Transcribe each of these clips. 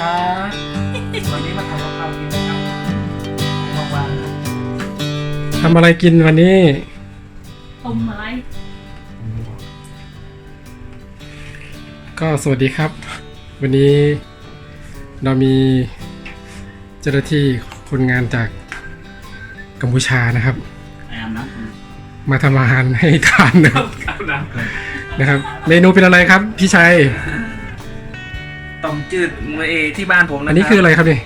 ครับ วันนี้มาทำกับข้าวกินนะครับว่างๆครับทำอะไรกินวันนี้ ต้มไม้ก็สวัสดีครับ วันนี้เรามีเจ้าหน้าที่คนงานจากกัมพูชานะครับอาบน้มาทำอาหารให้ทานนะครับำอาบน้นะครับ เมนูเป็นอะไรครับ พี่ชัยำ ต้มจืดเมื่อเอที่บ้านผมนะอันนี้คืออะไรครับนี่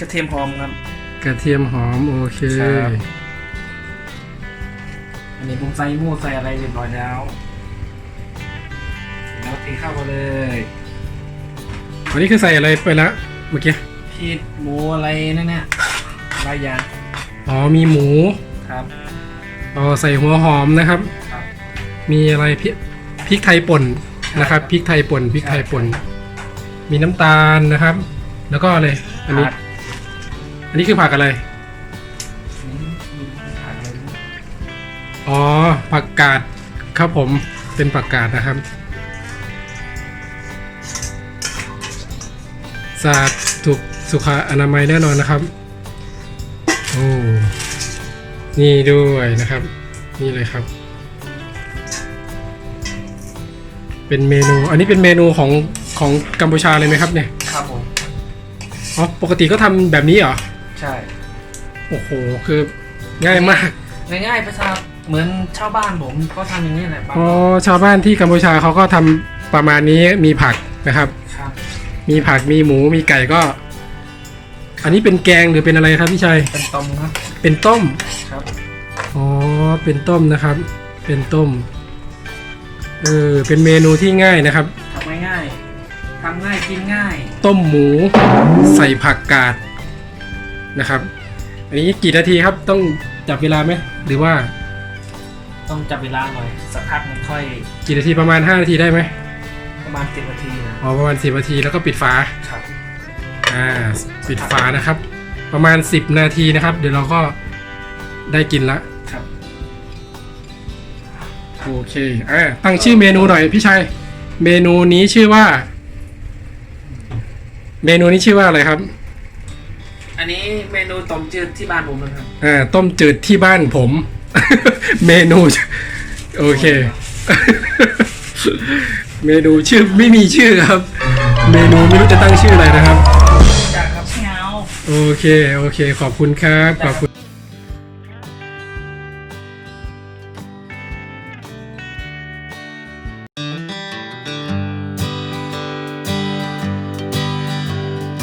กระเทียมหอมครับ กระเทียมหอมโอเค ครับ อันนี้ผมใส่หมูใส่อะไรเรียบร้อยแล้วแล้วเทข้าวมาเลยวันนี้คือใส่อะไรไปแล้วเมื่อกี้พีดหมูอะไรนั่นเนี่ยหลายอย่างอ๋อมีหมู ครับ อ๋อใส่หัวหอมนะครับ ครับมีอะไรพริกพริกไทยป่นนะครับพริกไทยป่นพริกไทยป่น มีน้ำตาลนะครับ แล้วก็อะไรอันนี้ ผัก อันนี้คือผักอะไรอืมมีผักอะไรด้วยอ๋อ ผักกาดครับผม เป็นผักกาดนะครับสะอาดถูกสุขอนามัยแน่นอนนะครับ โอ้ นี่ด้วยนะครับ นี่เลยครับ เป็นเมนู อันนี้เป็นเมนูของ ของกัมพูชาเลยไหมครับเนี่ยครับผมอ๋อปกติก็ทำแบบนี้เหรอใช่โอ้โหคือง่ายมากง่ายๆประชาเหมือนชาวบ้านผมก็ทำอย่างนี้แหละบ้านอ๋อชาวบ้านที่กัมพูชาเขาก็ทำประมาณนี้มีผักนะครับ ครับ มีผักมีหมูมีไก่ก็ อันนี้เป็นแกงหรือเป็นอะไรครับพี่ชัยเป็นต้มครับเป็นต้ม ครับอ๋อ เป็นต้มนะครับ เป็นต้ม เออ เป็นเมนูที่ง่ายนะครับ ทำง่ายๆ ทำง่ายกินง่าย ต้มหมูใส่ผักกาดนะครับ อันนี้กี่นาทีครับต้องจับเวลาไหมหรือว่าต้องจับเวลาหน่อยสักพักมันค่อยกี่นาทีประมาณ 5 นาทีได้ไหมประมาณสิบนาทีนะอ๋อประมาณ 10 นาทีแล้วก็ปิดฝาครับอ่าปิดฝานะครับ ประมาณ 10 นาทีนะครับ เดี๋ยวเราก็ได้กินละครับโอเคอ่าตั้งชื่อเมนูหน่อยพี่ชัยเมนูนี้ชื่อว่า เมนูนี้ชื่อว่าอะไรครับ อันนี้เมนูต้มจืดที่บ้านผมนะครับ อ่า ต้มจืดที่บ้านผม เมนู โอเค เมนูชื่อไม่มีชื่อครับ เมนูไม่รู้จะตั้งชื่ออะไรนะครับ จากครับเงาโอเค โอเค ขอบคุณครับ ขอบคุณ